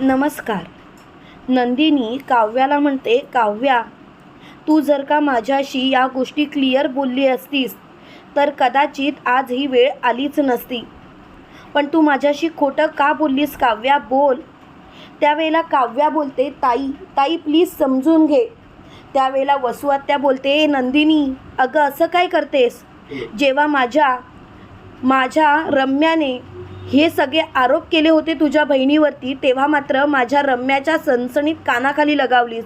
नमस्कार. नंदिनी काव्याला म्हणते काव्या तू जर का माझ्याशी या गोष्टी क्लिअर बोलली असतीस तर कदाचित आज ही वेळ आलीच नसती. पण तू माझ्याशी खोटं का बोललीस काव्या? बोल. त्यावेळेला काव्या बोलते ताई ताई प्लीज समजून घे. त्यावेळेला वसुआत्या बोलते नंदिनी अगं असं काय करतेस? जेव्हा माझ्या माझ्या रम्याने हे सगळे आरोप केले होते तुझ्या बहिणीवरती तेव्हा मात्र माझ्या रम्याच्या सणसणीत कानाखाली लगावलीस.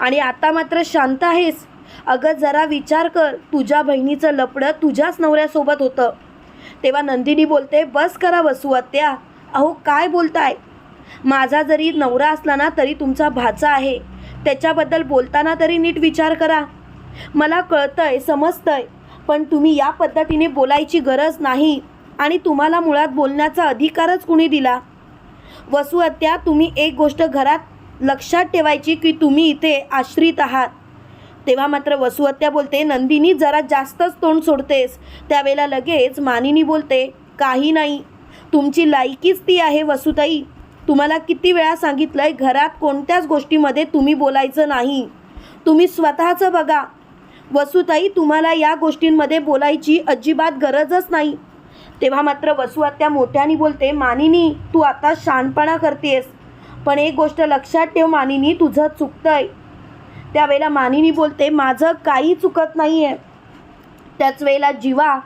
आणि आता मात्र शांत आहेस. अगं जरा विचार कर तुझ्या बहिणीचं लपडं तुझ्याच नवऱ्यासोबत होतं. तेव्हा नंदिनी बोलते बस करा वसुआत्या अहो काय बोलताय? माझा जरी नवरा असला ना तरी तुमचा भाचा आहे. त्याच्याबद्दल बोलताना तरी नीट विचार करा. मला कळतंय समजतंय पण तुम्ही या पद्धतीने बोलायची गरज नाही. आणि तुम्हाला मुळात बोलण्याचा अधिकारच कुणी दिला? वसुहत्या तुम्ही एक गोष्ट घरात लक्षात ठेवायची की तुम्ही इथे आश्रित आहात. तेव्हा मात्र वसुहत्या बोलते नंदिनी जरा जास्तच तोंड सोडतेस. त्यावेळेला लगेच मानिनी बोलते काही नाही. तुमची लायकीच ती आहे वसुताई. तुम्हाला किती वेळा सांगितलंय घरात कोणत्याच गोष्टीमध्ये तुम्ही बोलायचं नाही. तुम्ही स्वतःचं बघा. वसुताई तुम्हाला या गोष्टींमध्ये बोलायची अजिबात गरजच नाही. तेव्हा मात्र वसुआत्या मोठ्याने बोलते मानिनी तू आता शहाणपणा करतेस. पण एक गोष्ट लक्षात ठेव मानिनी तुझं चुकतंय. त्यावेळेला मानिनी बोलते माझं काही चुकत नाही आहे त्याच वेळेला जीवा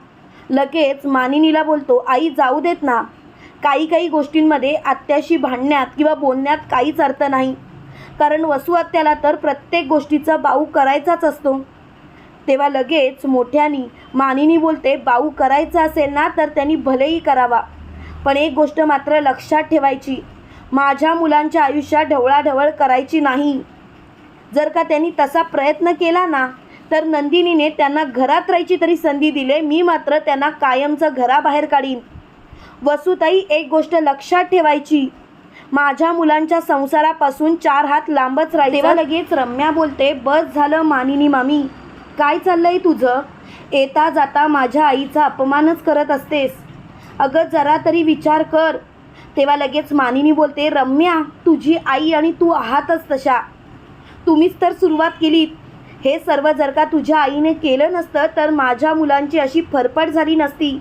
लगेच मानिनीला बोलतो आई जाऊ देत ना. काही काही गोष्टींमध्ये आत्याशी भांडण्यात किंवा बोलण्यात काहीच अर्थ नाही. कारण वसुआत्याला तर प्रत्येक गोष्टीचा बाऊ करायचाच असतो. तेव्हा लगेच मोठ्यानी मानिनी बोलते बाऊ करायचा असेल ना तर त्यांनी भलेही करावा. पण एक गोष्ट मात्र लक्षात ठेवायची. माझ्या मुलांच्या आयुष्यात ढवळाढवळ करायची नाही. जर का त्यांनी तसा प्रयत्न केला ना तर नंदिनीने त्यांना घरात राहायची तरी संधी दिले. मी मात्र त्यांना कायमचं घराबाहेर काढीन. वसुताई एक गोष्ट लक्षात ठेवायची. माझ्या मुलांच्या संसारापासून चार हात लांबच राहील तेव्हा लगेच रम्या बोलते बस झालं मानिनी मामी. काय चाललंय तुझं? येता जाता माझ्या आईचा अपमानच करत असतेस. अगं जरा तरी विचार कर. तेव्हा लगेच मानिनी बोलते रम्या तुझी आई आणि तू आहातच तशा. तुम्हीच तर सुरुवात केलीत. हे सर्व जर का तुझ्या आईने केलं नसतं तर माझ्या मुलांची अशी फरफट झाली नसती.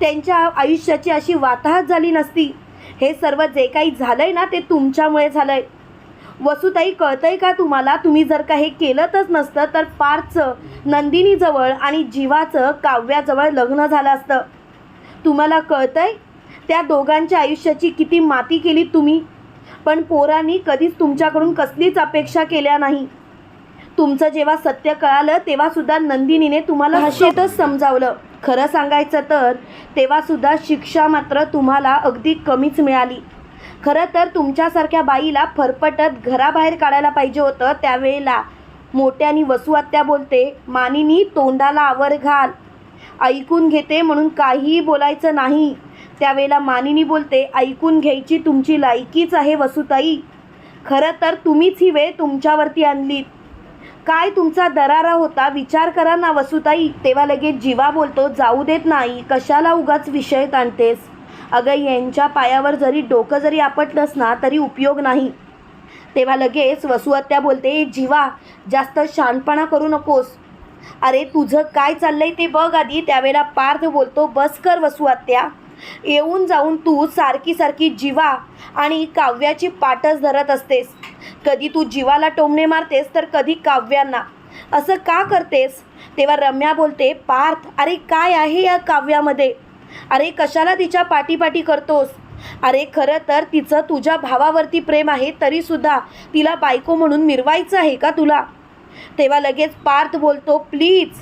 त्यांच्या आयुष्याची अशी वाताहत झाली नसती. हे सर्व जे काही झालं आहे ना ते तुमच्यामुळे झालं आहे वसुताई कळतंय का तुम्हाला? तुम्ही जर का हे केलंच नसतं तर पार्थचं नंदिनीजवळ आणि जीवाचं काव्याजवळ लग्न झालं असतं. तुम्हाला कळतंय? त्या दोघांच्या आयुष्याची किती माती केली तुम्ही? पण पोरांनी कधीच तुमच्याकडून कसलीच अपेक्षा केल्या नाही. तुमचं जेव्हा सत्य कळालं तेव्हा सुद्धा नंदिनीने तुम्हाला भाषेतच समजावलं. खरं सांगायचं तर तेव्हा सुद्धा शिक्षा मात्र तुम्हाला अगदी कमीच मिळाली. खरं तर तुमच्यासारख्या बाईला फरफटत घराबाहेर काढायला पाहिजे होतं त्यावेळेला. मोठ्यानी वसुआत्या बोलते मानिनी तोंडाला आवर घाल. ऐकून घेते म्हणून काहीही बोलायचं नाही. त्यावेळेला मानिनी बोलते ऐकून घ्यायची तुमची लायकीच आहे वसुताई. खरं तर तुम्हीच ही वेळ तुमच्यावरती आणलीत. काय तुमचा दरारा होता विचार करा ना वसुताई. तेव्हा लगेच जीवा बोलतो जाऊ देत नाही कशाला उगाच विषय ताणतेस? अगं यांच्या पायावर जरी डोकं जरी आपटलंस ना तरी उपयोग नाही. तेव्हा लगेच वसुहत्या बोलते जीवा जास्त शानपणा करू नकोस. अरे तुझं काय चाललंय ते बघ आधी त्यावेळेला पार्थ बोलतो बस कर वसुहत्या येऊन जाऊन तू सारखी सारखी जीवा आणि काव्याची पाटच धरत असतेस. कधी तू जीवाला टोमणे मारतेस तर कधी काव्यांना. असं का करतेस? तेव्हा रम्या बोलते पार्थ अरे काय आहे या काव्यामध्ये? अरे कशाला तिच्या पाठीपाठी करतोस? अरे खरं तर तिचं तुझ्या भावावरती प्रेम आहे तरीसुद्धा तिला बायको म्हणून मिरवायचं आहे का तुला? तेव्हा लगेच पार्थ बोलतो प्लीज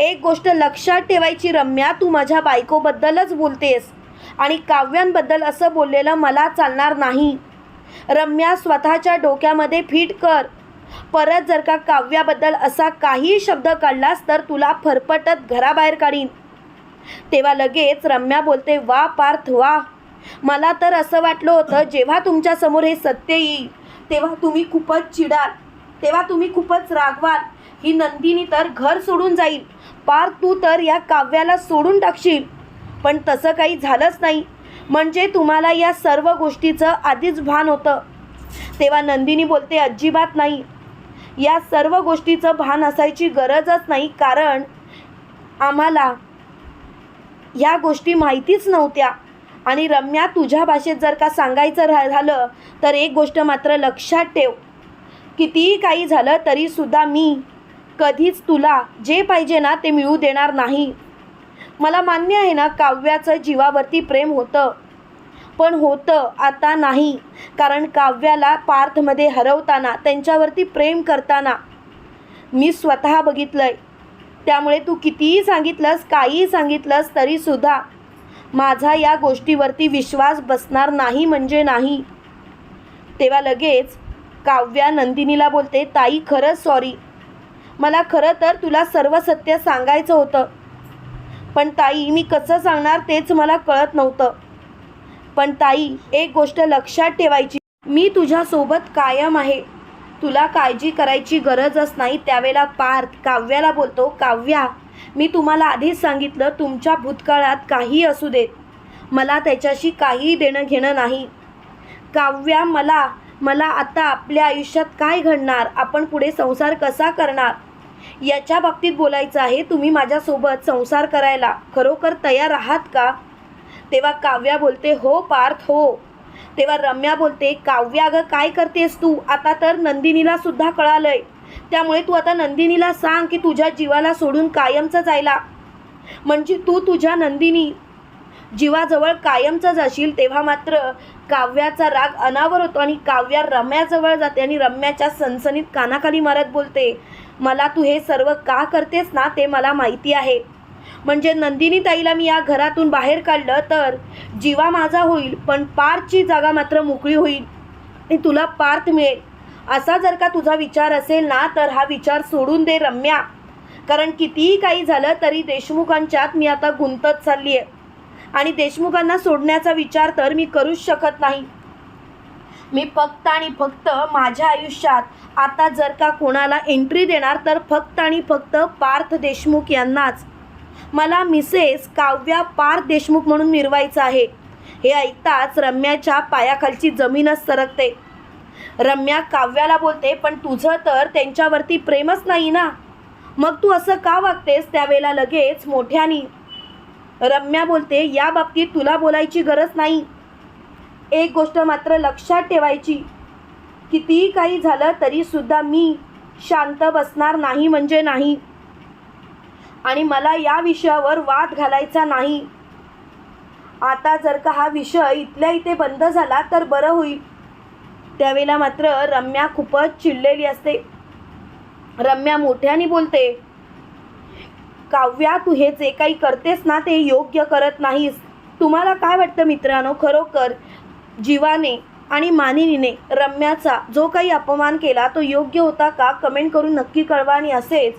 एक गोष्ट लक्षात ठेवायची रम्या तू माझ्या बायकोबद्दलच बोलतेस आणि काव्यांबद्दल असं बोललेलं मला चालणार नाही. रम्या स्वतःच्या डोक्यामध्ये फिट कर. परत जर का काव्याबद्दल असा काही शब्द काढलास तर तुला फरफटत घराबाहेर काढीन. तेव्हा लगेच रम्या बोलते वा पार्थ वा. मला तर असं वाटलं होतं जेव्हा तुमच्यासमोर हे सत्य येईल तेव्हा तुम्ही खूपच चिडाल तेव्हा तुम्ही खूपच रागवाल. ही नंदिनी तर घर सोडून जाईल. पार तू तर या काव्याला सोडून टाकशील. पण तसं काही झालंच नाही. म्हणजे तुम्हाला या सर्व गोष्टीचं आधीच भान होतं. तेव्हा नंदिनी बोलते अजिबात नाही. या सर्व गोष्टीचं भान असायची गरजच नाही कारण आम्हाला ह्या गोष्टी माहितीच नव्हत्या. आणि रम्या तुझ्या भाषेत जर का सांगायचं रा झालं तर एक गोष्ट मात्र लक्षात ठेव. कितीही काही झालं तरीसुद्धा मी कधीच तुला जे पाहिजे ना ते मिळू देणार नाही. मला मान्य आहे ना काव्याचं जीवावरती प्रेम होतं. पण होतं आता नाही कारण काव्याला पार्थमध्ये हरवताना त्यांच्यावरती प्रेम करताना मी स्वतः बघितलं आहे त्यामुळे तू कितीही सांगितलंस काहीही सांगितलंस तरीसुद्धा माझा या गोष्टीवरती विश्वास बसणार नाही म्हणजे नाही. तेव्हा लगेच काव्या नंदिनीला बोलते ताई खरंच सॉरी मला खरं तर तुला सर्व सत्य सांगायचं होतं. पण ताई मी कसं सांगणार तेच मला कळत नव्हतं. पण ताई एक गोष्ट लक्षात ठेवायची. मी तुझ्यासोबत कायम आहे. तुला काळजी करायची गरजच नाही त्यावेळेला पार्थ काव्याला बोलतो काव्या मी तुम्हाला आधीच सांगितलं तुमच्या भूतकाळात काही असू देत. मला त्याच्याशी काहीही देणं घेणं नाही. काव्या मला मला आता आपल्या आयुष्यात काय घडणार? आपण पुढे संसार कसा करणार? याच्या बाबतीत बोलायचं आहे तुम्ही माझ्यासोबत संसार करायला खरोखर तयार आहात का? तेव्हा काव्या बोलते हो पार्थ हो. तेव्हा रम्या बोलते काव्या अगं काय करतेस तू? आता तर नंदिनीला सुद्धा कळालंय. त्यामुळे तू आता नंदिनीला सांग की तुझ्या जीवाला सोडून कायमचं जायला. म्हणजे तू तुझ्या नंदिनी जीवाजवळ कायमचं जाशील तेव्हा मात्र काव्याचा राग अनावर होतो आणि काव्या रम्याजवळ जाते आणि रम्याच्या सनसनीत कानाखाली मारत बोलते मला तू हे सर्व का करतेस ना ते मला माहिती आहे. म्हणजे नंदिनीताईला मी या घरातून बाहेर काढलं तर जीवा माझा होईल पण पार्थची जागा मात्र मोकळी होईल. आणि तुला पार्थ मिळेल. असा जर का तुझा विचार असेल ना तर हा विचार सोडून दे रम्या. कारण कितीही काही झालं तरी देशमुखांच्यात मी आता गुंतत चालली आहे आणि देशमुखांना सोडण्याचा विचार तर मी करूच शकत नाही. मी फक्त आणि फक्त माझ्या आयुष्यात आता जर का कोणाला एंट्री देणार तर फक्त आणि फक्त पार्थ देशमुख यांनाच. मला मिसेस काव्या पार देशमुख म्हणून मिरवायचं आहे. हे ऐकताच रम्याच्या पायाखालची जमीनच सरकते. रम्या काव्याला बोलते पण तुझं तर त्यांच्यावरती प्रेमच नाही ना? मग तू असं का वागतेस त्यावेळेला लगेच मोठ्यानी रम्या बोलते या बाबतीत तुला बोलायची गरज नाही. एक गोष्ट मात्र लक्षात ठेवायची. कितीही काही झालं तरीसुद्धा मी शांत बसणार नाही म्हणजे नाही. आणि मला या विषयावर वाद घालायचा नाही. आता जर का हा विषय इथल्या इथे बंद झाला तर बरं होईल. त्यावेळेला मात्र रम्या खूपच चिडलेली असते. रम्या मोठ्याने बोलते काव्या तू हे जे काही करतेस ना ते योग्य करत नाहीस. तुम्हाला काय वाटतं मित्रांनो? खरोखर जीवाने आणि मानिनीने रम्याचा जो काही अपमान केला तो योग्य होता का? कमेंट करून नक्की कळवा आणि असेच